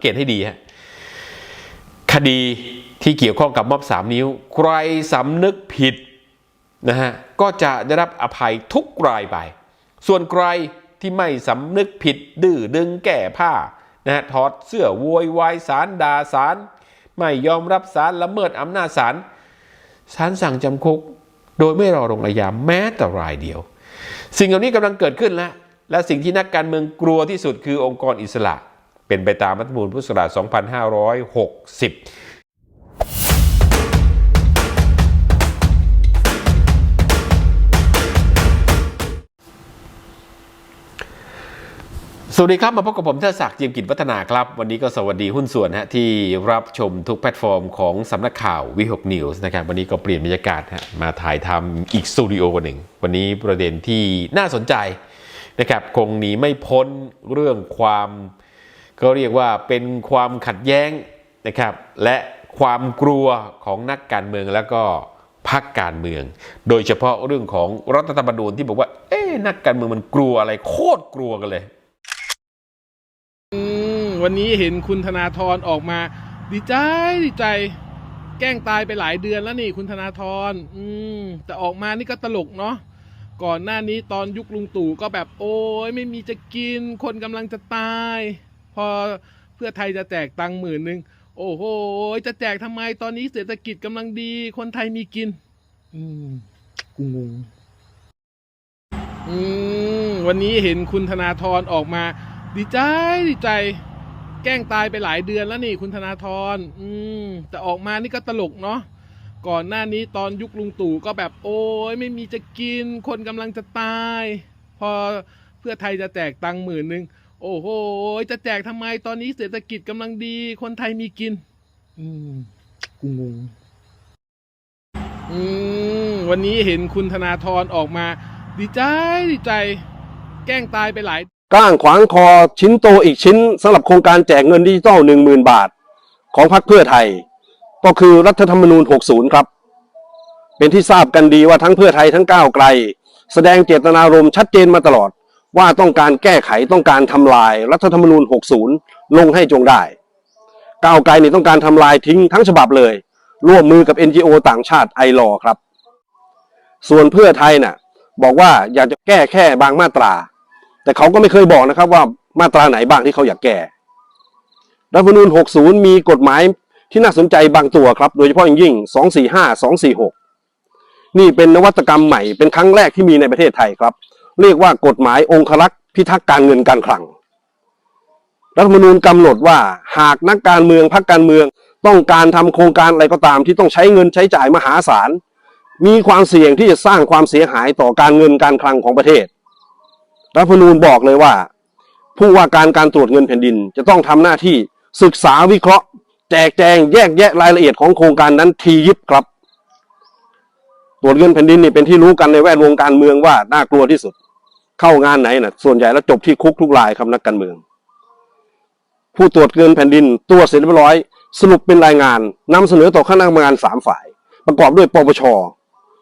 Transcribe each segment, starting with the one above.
เกตให้ดีฮะคดีที่เกี่ยวข้องกับม็อบสามนิ้ว ใครสำนึกผิดนะฮะก็จะได้รับอภัยทุกรายไป ส่วนใครที่ไม่สำนึกผิดดื้อดึงแก้ผ้านะฮะถอดเสื้อโวยวายสารด่าสาร ไม่ยอมรับสารละเมิดอำนาจศาลศาลสั่งจำคุก โดยไม่รอลงอาญาแม้แต่รายเดียว สิ่งเหล่านี้กำลังเกิดขึ้นแล้วและสิ่งที่นักการเมืองกลัวที่สุดคือองค์กรอิสระ เป็นไปตามรัฐธรรมนูญพุทธศักราช 2560สวัสดีครับ มาพบกับผมเทศศักดิ์เจียมกิจวัฒนาครับ วันนี้ก็สวัสดีหุ้นส่วนฮะที่รับชมทุกแพลตฟอร์มของสำนักข่าววิหกนิวส์นะครับวันนี้ก็เปลี่ยนบรรยากาศฮะมาถ่ายทำอีกสตูดิโอหนึ่ง วันนี้ประเด็นที่น่าสนใจนะครับคงหนีไม่พ้นเรื่องความ ก็เรียกว่าเป็นความขัดแย้งนะครับ และความกลัวของนักการเมืองแล้วก็พรรคการเมือง โดยเฉพาะเรื่องของรัฐธรรมนูญที่บอกว่า เอ๊นักการเมืองมันกลัวอะไรโคตรกลัวกันเลยอืมวันนี้เห็นคุณธนาธรออกมา ดีใจดีใจ แกล้งตายไปหลายเดือนแล้วนี่คุณธนาธรอืมแต่ออกมานี่ก็ตลกเนาะก่อนหน้านี้ตอนยุคลุงตู่ก็แบบโอ้ยไม่มีจะกิน คนกำลังจะตาย พอเพื่อไทยจะแจกตังค์หมื่นหนึ่งโอ้โห จะแจกทำไมตอนนี้เศรษฐกิจกำลังดี คนไทยมีกิน อืมกูงงอืมวันนี้เห็นคุณธนาธรออกมา ดีใจดีใจ แกล้งตายไปหลายเดือนแล้วนี่ คุณธนาธรอืมแต่ออกมานี่ก็ตลกเนาะก่อนหน้านี้ตอนยุคลุงตู่ก็แบบโอ้ยไม่มีจะกิน คนกำลังจะตาย พอเพื่อไทยจะแจกตังค์หมื่นหนึ่ง โอ้โห จะแจกทำไมตอนนี้เศรษฐกิจกำลังดี คนไทยมีกิน อืมกูงงอืมวันนี้เห็นคุณธนาธรออกมา ดีใจดีใจ แกล้งตายไปหลาย ก้างขวางคอชิ้นโตอีกชิ้นสำหรับโครงการแจกเงินดิจิตอลหนึ่งหมื่นบาท ของพรรคเพื่อไทย ก็คือรัฐธรรมนูญ 60 ครับ เป็นที่ทราบกันดีว่าทั้งเพื่อไทยทั้งก้าวไกล แสดงเจตนารมณ์ชัดเจนมาตลอด ว่าต้องการแก้ไขต้องการทำลายรัฐธรรมนูญ 60 ลงให้จงได้ก้าวไกลนี่ต้องการทำลายทิ้งทั้งฉบับเลย ร่วมมือกับ NGO ต่างชาติไอรอครับ ส่วนเพื่อไทยน่ะบอกว่าอยากจะแก้แค่บางมาตรา แต่เขาก็ไม่เคยบอกนะครับว่ามาตราไหนบ้างที่เขาอยากแก้รัฐธรรมนูญ 60 มีกฎหมายที่น่าสนใจบางตัวครับ โดยเฉพาะอย่างยิ่ง 245 246 นี่เป็นนวัตกรรมใหม่เป็นครั้งแรกที่มีในประเทศไทยครับ เรียกว่ากฎหมายองครักษ์พิทักษ์การเงินการคลัง รัฐธรรมนูญกำหนดว่าหากนักการเมืองพรรคการเมืองต้องการทำโครงการอะไรก็ตามที่ต้องใช้เงินใช้จ่ายมหาศาล มีความเสี่ยงที่จะสร้างความเสียหายต่อการเงินการคลังของประเทศ รัฐธรรมนูญบอกเลยว่า ผู้ว่าการการตรวจเงินแผ่นดิน จะต้องทำหน้าที่ศึกษาวิเคราะห์ แจกแจงแยกแยะรายละเอียดของโครงการนั้นทียิบครับ ตรวจเงินแผ่นดินนี่เป็นที่รู้กันในแวดวงการเมืองว่าน่ากลัวที่สุด เข้างานไหนน่ะส่วนใหญ่แล้วจบที่คุกทุกรายครับนักการเมือง ผู้ตรวจเงินแผ่นดินตรวจเสร็จเรียบร้อย สรุปเป็นรายงานนำเสนอต่อคณะกรรมการสามฝ่าย ประกอบด้วยปปช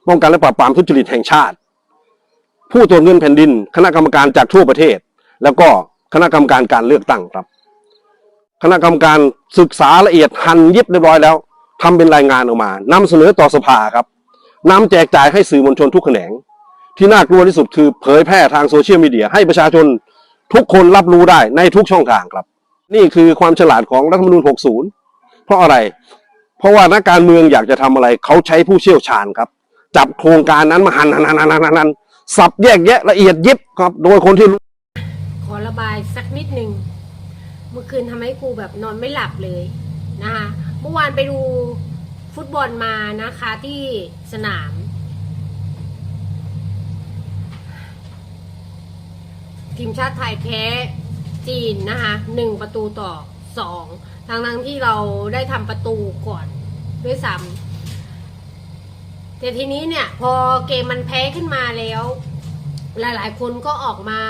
ป้องกันและปราบปรามทุจริตแห่งชาติ ผู้ตรวจเงินแผ่นดิน คณะกรรมการจากทั่วประเทศ แล้วก็คณะกรรมการการเลือกตั้งครับ คณะกรรมการศึกษาละเอียดหันยิบเรียบร้อยแล้วทำเป็นรายงานออกมานำเสนอต่อสภาครับนำแจกจ่ายให้สื่อมวลชนทุกแขนง ที่น่ากลัวที่สุดคือเผยแพร่ทางโซเชียลมีเดียให้ประชาชนทุกคนรับรู้ได้ในทุกช่องทางครับ นี่คือความฉลาดของรัฐธรรมนูญ 60 เพราะอะไร เพราะว่านักการเมืองอยากจะทำอะไรเขาใช้ผู้เชี่ยวชาญครับ จับโครงการนั้นมาหันหันหันหันหันสับแยกแยะละเอียดยิบครับ โดยคนที่รู้ขอระบายสักนิดหนึ่งเมื่อคืนทำให้ครูแบบนอนไม่หลับเลยนะคะเมื่อวานไปดูฟุตบอลมานะคะที่สนาม ทีมชาติไทยแพ้จีนนะคะหนึ่งประตูต่อสองทั้งทั้งที่เราได้ทำประตูก่อนด้วยซ้ำแต่ทีนี้เนี่ย พอเกมมันแพ้ขึ้นมาแล้ว หลายๆ คนก็ออกมา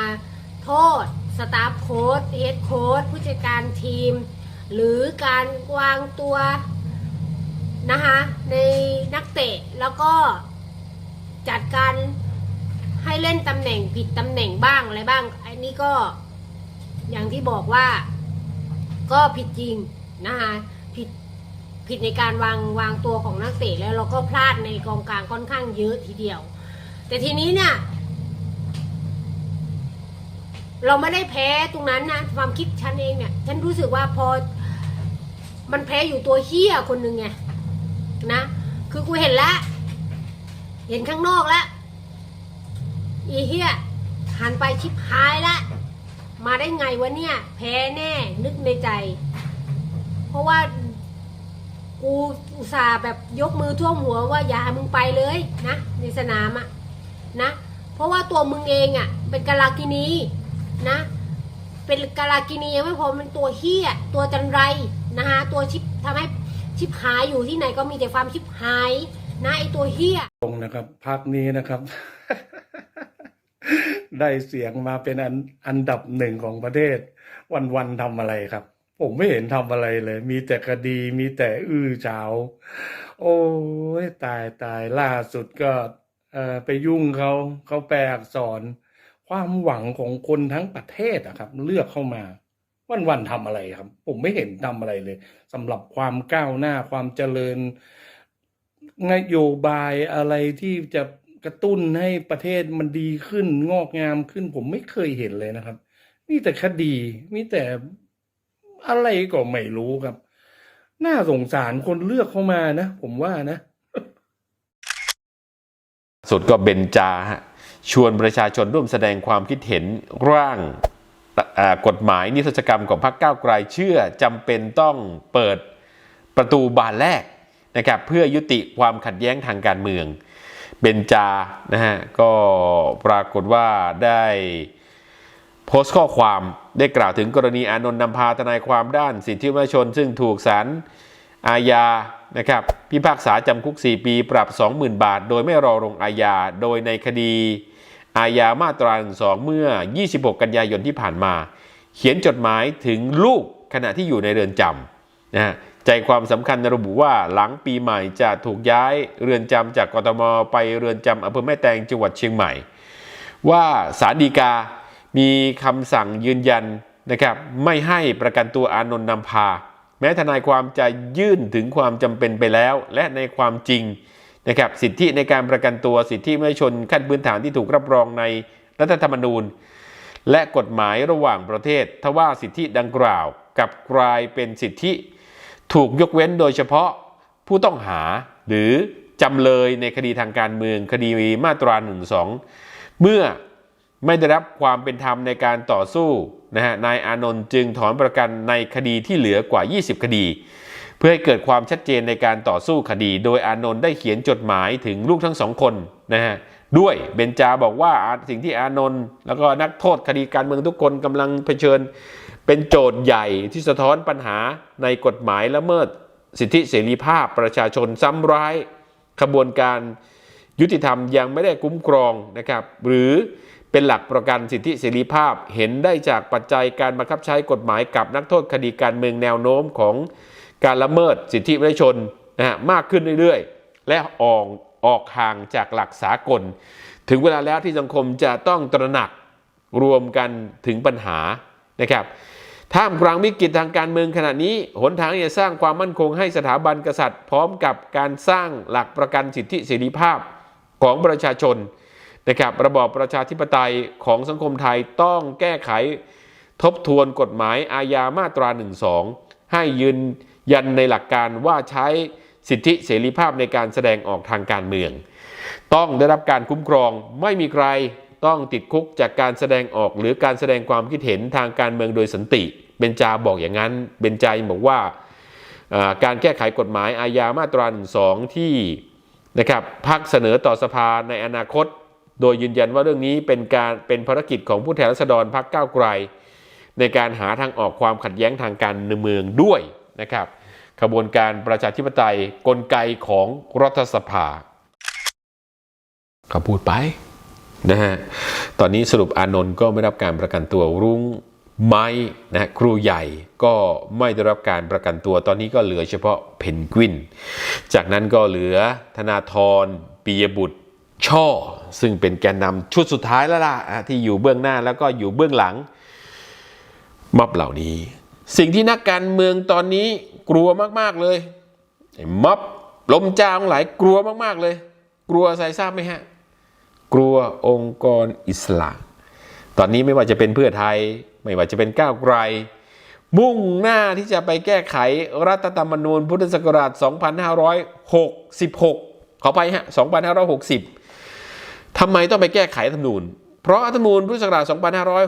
โทษสตาฟโค้ดเฮดโค้ดผู้จัดการทีม หรือการวางตัวนะคะในนักเตะแล้วก็จัดการให้เล่นตำแหน่งผิดตำแหน่งบ้างอะไรบ้าง นนี้ก็อย่างที่บอกว่าก็ผิดจริงนะคะผิดผิดในการวางวางตัวของนักเตะแล้วเราก็พลาดในกองกลางค่อนข้างเยอะทีเดียว แต่ทีนี้เนี่ยเราไม่ได้แพ้ตรงนั้นนะความคิดฉันเองเนี่ยฉันรู้สึกว่าพอ มันแพ้อยู่ตัวเฮี้ยคนหนึ่งไงนะคือกูเห็นแล้วเห็นข้างนอกแล้วอีเฮีย หันไปชิบหายละ มาได้ไงวะเนี่ย แพ้แน่นึกในใจ เพราะว่ากูอุตส่าห์แบบยกมือท่วมหัวว่าอย่าให้มึงไปเลยนะ ในสนามอะนะ เพราะว่าตัวมึงเองอะเป็นกาลากินีนะ เป็นกาลากินียังไม่พอเป็นตัวเฮี้ยตัวจันไรนะคะตัวชิบทำให้ชิบหายอยู่ที่ไหนก็มีแต่ความชิบหายนะไอตัวเฮี้ย ตรงนะครับพักนี้นะครับ ได้เสียงมาเป็นอันอันดับหนึ่งของประเทศ วันวันทำอะไรครับ ผมไม่เห็นทำอะไรเลย มีแต่คดีมีแต่อื้อเฉาโอ้ยตายตายล่าสุดก็ไปยุ่งเขาเขาแปลอักษร ความหวังของคนทั้งประเทศอะครับ เลือกเข้ามา วันวันทำอะไรครับ ผมไม่เห็นทำอะไรเลยสำหรับความก้าวหน้าความเจริญนโยบายอะไรที่จะ กระตุ้นให้ประเทศมันดีขึ้นงอกงามขึ้น ผมไม่เคยเห็นเลยนะครับ มีแต่คดี มีแต่อะไรก็ไม่รู้ครับ น่าสงสารคนเลือกเข้ามานะ ผมว่านะ สุดก็เบนจาชวนประชาชนร่วมแสดงความคิดเห็นร่างกฎหมายนิรโทษกรรมของพรรคก้าวไกลเชื่อจำเป็นต้องเปิดประตูบานแรกนะครับเพื่อยุติความขัดแย้งทางการเมือง เบนจา นะฮะ ก็ปรากฏว่าได้โพสต์ข้อความได้กล่าวถึงกรณีอานนท์นำพาทนายความด้านสิทธิมนุษยชน ซึ่งถูกศาลอาญานะครับพิพากษาจำคุก 4 ปีปรับ 20,000 บาท โดยไม่รอลงอาญา โดยในคดีอาญามาตรา1 2 เมื่อ 26 กันยายนที่ผ่านมา เขียนจดหมายถึงลูกขณะที่อยู่ในเรือนจำนะฮะ ใจความสำคัญระบุว่าหลังปีใหม่จะถูกย้ายเรือนจำจากกทมไปเรือนจำอำเภอแม่แตงจังหวัดเชียงใหม่ ว่าศาลฎีกามีคำสั่งยืนยันนะครับไม่ให้ประกันตัวอานนท์นำพา แม้ทนายความจะยื่นถึงความจำเป็นไปแล้ว และในความจริงนะครับสิทธิในการประกันตัวสิทธิมนุษยชนขั้นพื้นฐานที่ถูกรับรองในรัฐธรรมนูญ และกฎหมายระหว่างประเทศทว่าสิทธิดังกล่าวกับกลายเป็นสิทธิ ถูกยกเว้นโดยเฉพาะผู้ต้องหาหรือจำเลยในคดีทางการเมืองคดีมาตรา1นึเมื่อไม่ได้รับความเป็นธรรมในการต่อสู้นะฮะนายอานนท์จึงถอนประกันในคดีที่เหลือกว่า 20 คดี เพื่อให้เกิดความชัดเจนในการต่อสู้คดี โดยอานนท์ได้เขียนจดหมายถึงลูกทั้งสองคนนะฮะด้วยเบนจาบอกว่าสิ่งที่อานนท์แล้วก็นักโทษคดีการเมืองทุกคนกำลังเผชิญ เป็นโจทย์ใหญ่ที่สะท้อนปัญหาในกฎหมายละเมิด สิทธิเสรีภาพประชาชนซ้ำร้ายขบวนการยุติธรรมยังไม่ได้คุ้มครองนะครับ หรือเป็นหลักประกันสิทธิเสรีภาพเห็นได้จากปัจจัยการบังคับใช้กฎหมายกับนักโทษคดีการเมืองแนวโน้มของการละเมิดสิทธิมนุษยชนนะฮะมากขึ้นเรื่อยๆ และออกออกห่างจากหลักสากล ถึงเวลาแล้วที่สังคมจะต้องตระหนักรวมกันถึงปัญหานะครับ ท่ามกลางวิกฤตทางการเมืองขณะนี้ หนทางที่จะสร้างความมั่นคงให้สถาบันกษัตริย์ พร้อมกับการสร้างหลักประกันสิทธิเสรีภาพของประชาชนนะครับระบอบประชาธิปไตยของสังคมไทยต้องแก้ไขทบทวนกฎหมายอาญามาตรา1ให้ยืนยันในหลักการว่าใช้สิทธิเสรีภาพในการแสดงออกทางการเมือง ต้องได้รับการคุ้มครองไม่มีใคร ต้องติดคุกจากการแสดงออกหรือการแสดงความคิดเห็นทางการเมืองโดยสันติ เบญจาบอกอย่างนั้น เบญจาบอกว่าการแก้ไขกฎหมายอาญามาตราสองที่นะครับพักเสนอต่อสภาในอนาคต โดยยืนยันว่าเรื่องนี้เป็นการเป็นภารกิจของผู้แทนราษฎรพักก้าวไกล ในการหาทางออกความขัดแย้งทางการเมืองด้วยนะครับขบวนการประชาธิปไตยกลไกของรัฐสภาเขาพูดไป นะฮะตอนนี้สรุปอานนท์ก็ไม่รับการประกันตัวรุ้งไม้นะครูใหญ่ก็ไม่ได้รับการประกันตัว ตอนนี้ก็เหลือเฉพาะเพนกวิน จากนั้นก็เหลือธนาธรปียบุตรช่อ ซึ่งเป็นแกนนำชุดสุดท้ายแล้วล่ะที่อยู่เบื้องหน้าแล้วก็อยู่เบื้องหลังม็อบเหล่านี้ สิ่งที่นักการเมืองตอนนี้กลัวมากๆเลยม็อบลมจางหลายกลัวมากๆเลย กลัวอะไรทราบไหมฮะ กลัวองค์กรอิสระตอนนี้ไม่ว่าจะเป็นเพื่อไทย ไม่ว่าจะเป็นก้าวไกล มุ่งหน้าที่จะไปแก้ไขรัฐธรรมนูญพุทธศักราช 2566 ขอไปฮะ 2560 ทำไมต้องไปแก้ไขรัฐธรรมนูญ เพราะรัฐธรรมนูญพุทธศักราช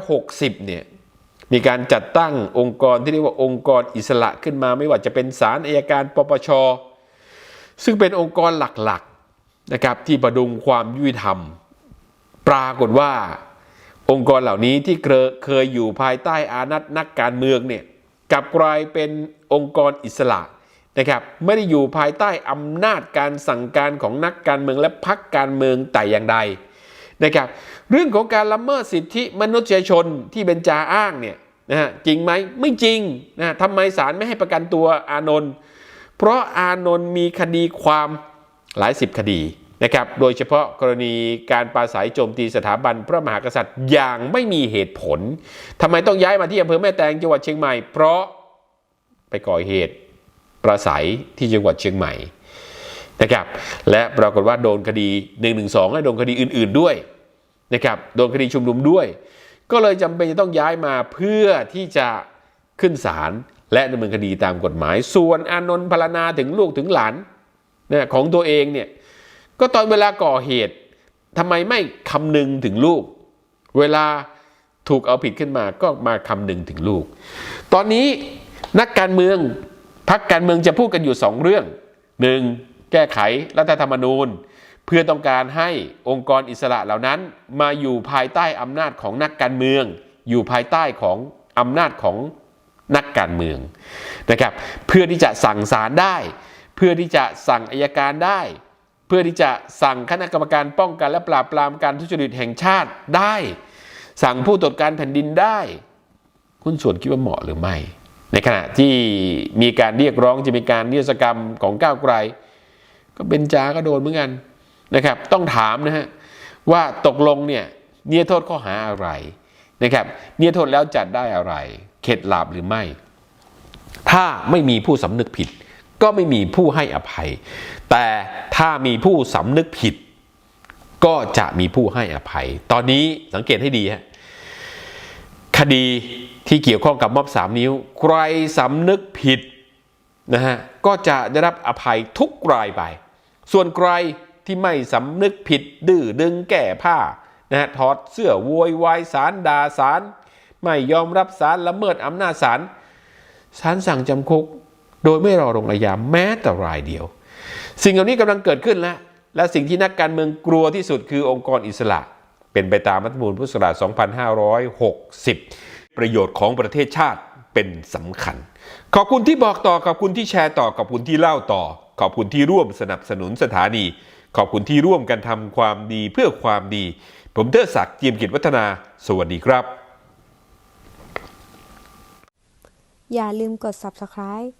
2560 เนี่ยมีการจัดตั้งองค์กรที่เรียกว่าองค์กรอิสระขึ้นมาไม่ว่าจะเป็นศาลอายการปปช ซึ่งเป็นองค์กรหลักๆนะครับที่ประดุงความยุติธรรม ปรากฏว่า องค์กรเหล่านี้ที่เคยอยู่ภายใต้อานัตนักการเมืองเนี่ยกลับกลายเป็นองค์กรอิสระนะครับไม่ได้อยู่ภายใต้อำนาจการสั่งการของนักการเมืองและพรรคการเมืองแต่อย่างใดนะครับเรื่องของการละเมิดสิทธิมนุษยชนที่เบนจาอ้างเนี่ยนะฮะจริงไหมไม่จริงนะฮะทำไมศาลไม่ให้ประกันตัวอานนท์เพราะอานนท์มีคดีความหลายสิบคดี นะครับ โดยเฉพาะกรณีการปราศัยโจมตีสถาบันพระมหากษัตริย์อย่างไม่มีเหตุผลทำไมต้องย้ายมาที่อำเภอแม่แตงจังหวัดเชียงใหม่ เพราะไปก่อเหตุปราศัยที่จังหวัดเชียงใหม่นะครับ และปรากฏว่าโดนคดี1นึและโดนคดีอื่น ๆด้วยนะครับ โดนคดีชุมนุมด้วย ก็เลยจำเป็นจะต้องย้ายมาเพื่อที่จะขึ้นศาลและดำเนินคดีตามกฎหมาย ส่วนอานนท์พรรณนาถึงลูกถึงหลานนะของตัวเองเนี่ย ก็ตอนเวลาก่อเหตุทำไมไม่คำนึงถึงลูก เวลาถูกเอาผิดขึ้นมาก็มาคำนึงถึงลูก ตอนนี้นักการเมืองพักการเมืองจะพูดกันอยู่สองเรื่องหนึ่งแก้ไขรัฐธรรมนูญ เพื่อต้องการให้องค์กรอิสระเหล่านั้น มาอยู่ภายใต้อำนาจของนักการเมือง อยู่ภายใต้ของอำนาจของนักการเมืองนะครับ เพื่อที่จะสั่งศาลได้ เพื่อที่จะสั่งอายการได้ พื่อที่จะสั่งคณะกรรมการป้องกันและปราบปรามการทุจริตแห่งชาติได้ สั่งผู้ตรวจการแผ่นดินได้ คุณส่วนคิดว่าเหมาะหรือไม่ ในขณะที่มีการเรียกร้องจะมีการนิรศกรรมของก้าวไกล ก็เบนจาก็โดนเหมือนกันนะครับ ต้องถามนะฮะว่าตกลงเนี่ยเนียโทษข้อหาอะไรนะครับเนียโทษแล้วจัดได้อะไร เข็ดหลาบหรือไม่ ถ้าไม่มีผู้สำนึกผิด ก็ไม่มีผู้ให้อภัย แต่ถ้ามีผู้สำนึกผิด ก็จะมีผู้ให้อภัย ตอนนี้สังเกตให้ดีฮะคดีที่เกี่ยวข้องกับม็อบสามนิ้ว ใครสำนึกผิดนะฮะก็จะได้รับอภัยทุกรายไป ส่วนใครที่ไม่สำนึกผิดดื้อดึงแก้ผ้านะฮะถอดเสื้อโวยวายสารด่าสาร ไม่ยอมรับสารละเมิดอำนาจศาลศาลสั่งจำคุก โดยไม่รอลงอาญาแม้แต่รายเดียว สิ่งเหล่านี้กำลังเกิดขึ้นแล้ว และสิ่งที่นักการเมืองกลัวที่สุดคือองค์กรอิสระ เป็นไปตามรัฐธรรมนูญพุทธศักราช2560 ประโยชน์ของประเทศชาติเป็นสำคัญ ขอบคุณที่บอกต่อขอบคุณที่แชร์ต่อขอบคุณที่เล่าต่อ ขอบคุณที่ร่วมสนับสนุนสถานี ขอบคุณที่ร่วมกันทำความดีเพื่อความดี ผมเทอศักดิ์เจียมกิจวัฒนา สวัสดีครับ อย่าลืมกด subscribe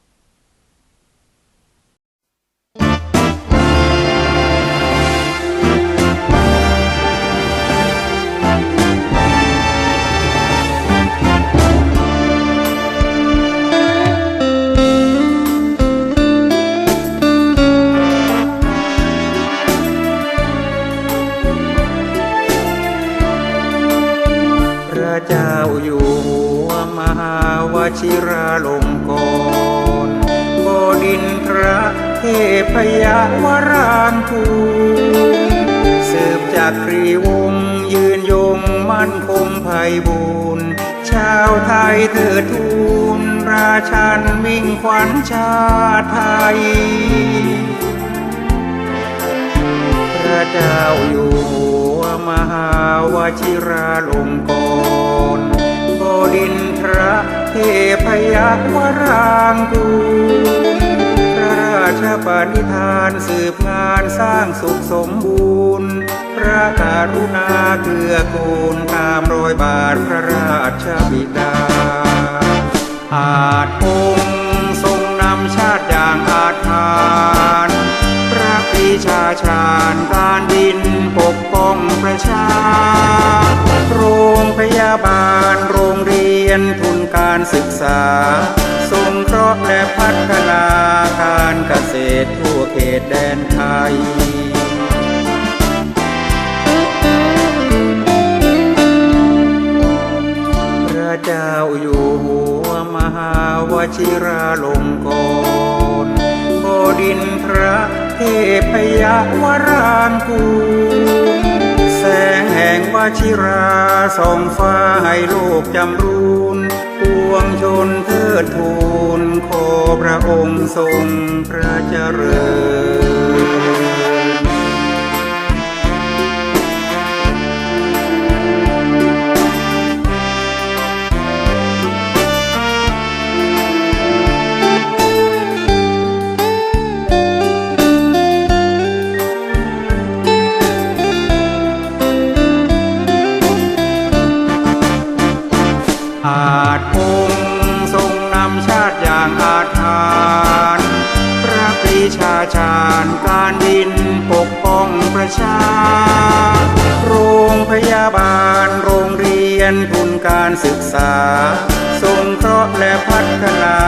วรางคูสืบจากครีวงยืนยงมั่นคงไพบูรณ์ชาวไทยเถิดทูลราชันมิ่งขวัญชาติไทย พระเจ้าอยู่หัวมหาวชิราลงกรณ์บดินทรเทพยวรางกู ชปณิธานสืบงานสร้างสุขสมบูรณ์ พระกรุณาเกื้อกูลตามรอยบาทพระราชบิดา อาจคงทรงนำชาติอย่างอาจทาน พระปีชาชาญการ เจ้าอยู่หัวมหาวชิราลงกรณ์บดินทรเทพยวรางกูลแสงแห่งวชิราส่องฟ้าให้โลกจำรูนปวงชนเทิดทูนขอพระองค์ทรงพระเจริญาจพงทรงนำชาติอย่างอาจทานพระปรีชาชาญการดินปกป้องประชา โรงพยาบาลโรงเรียนทุนการศึกษาสงเคราะห์และพัฒนา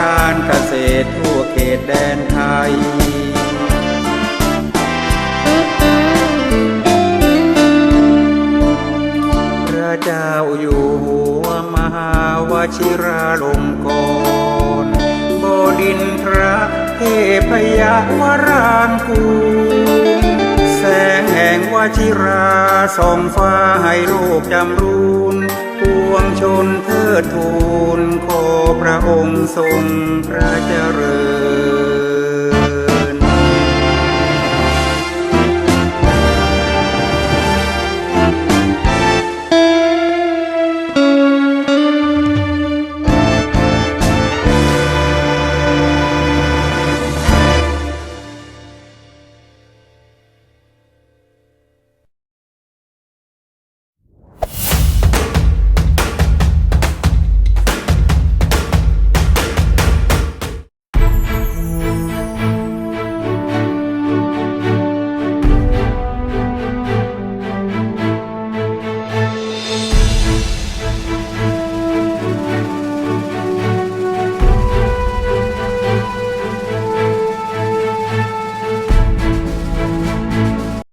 การเกษตรทั่วเขตแดนไทยพระเจ้าอยู่ ชิราลงกรณบดินทรเทพยวรางกูแสงแห่งวชิราส่องฟ้าให้โลกจำรูนปวงชนเทิดทูลขอพระองค์ทรงพระเจริญ